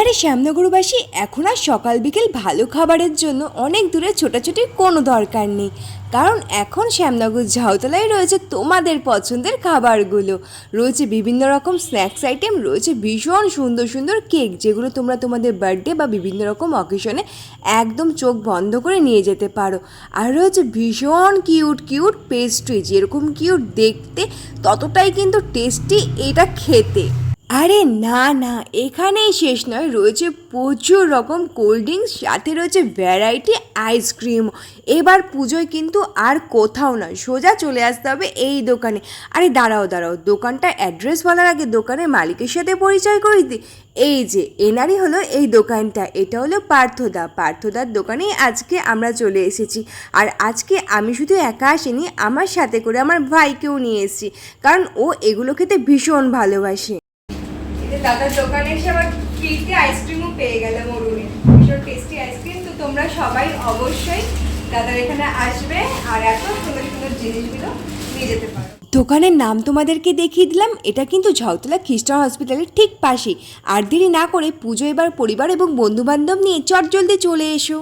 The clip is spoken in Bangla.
আরে শ্যামনগরবাসী, এখন আর সকাল বিকেল ভালো খাবারের জন্য অনেক দূরে ছোটাছুটির কোনো দরকার নেই। কারণ এখন শ্যামনগর ঝাউতলায় রয়েছে তোমাদের পছন্দের খাবারগুলো। রয়েছে বিভিন্ন রকম স্ন্যাক্স আইটেম, রয়েছে ভীষণ সুন্দর সুন্দর কেক, যেগুলো তোমরা তোমাদের বার্থডে বা বিভিন্ন রকম অকেশনে একদম চোখ বন্ধ করে নিয়ে যেতে পারো। আর রয়েছে ভীষণ কিউট কিউট পেস্ট্রি, যেরকম কিউট দেখতে, ততটাই কিন্তু টেস্টি এটা খেতে। আরে না না, এখানেই শেষ নয়। রয়েছে প্রচুর রকম কোল্ড ড্রিঙ্কস সাথে রয়েছে ভ্যারাইটি আইসক্রিম এবার পুজোয় কিন্তু আর কোথাও নয়, সোজা চলে আসতে হবে এই দোকানে। আরে দাঁড়াও দাঁড়াও, দোকানটা অ্যাড্রেস বলার আগে দোকানের মালিকের সাথে পরিচয় করে দিই। এই যে, এনারই হলো এই দোকানটা, এটা হলো পার্থদা। পার্থদার দোকানেই আজকে আমরা চলে এসেছি। আর আজকে আমি শুধু একা আসিনি, আমার সাথে করে আমার ভাইকেও নিয়ে এসেছি, কারণ ও এগুলো খেতে ভীষণ ভালোবাসে। দাদার দোকানে এসে আবার আইসক্রিমও পেয়ে গেলাম ভীষণ টেস্টি আইসক্রিম তো তোমরা সবাই অবশ্যই দাদার এখানে আসবে আর এত সুন্দর সুন্দর জিনিসগুলো নিয়ে যেতে পারো। দোকানের নাম তোমাদেরকে দেখিয়ে দিলাম। এটা কিন্তু ঝাউতলা খ্রিস্টান হসপিটালের ঠিক পাশেই। আর দেরি না করে পুজো এবার পরিবার এবং বন্ধু বান্ধব নিয়ে চট জলদি চলে এসো।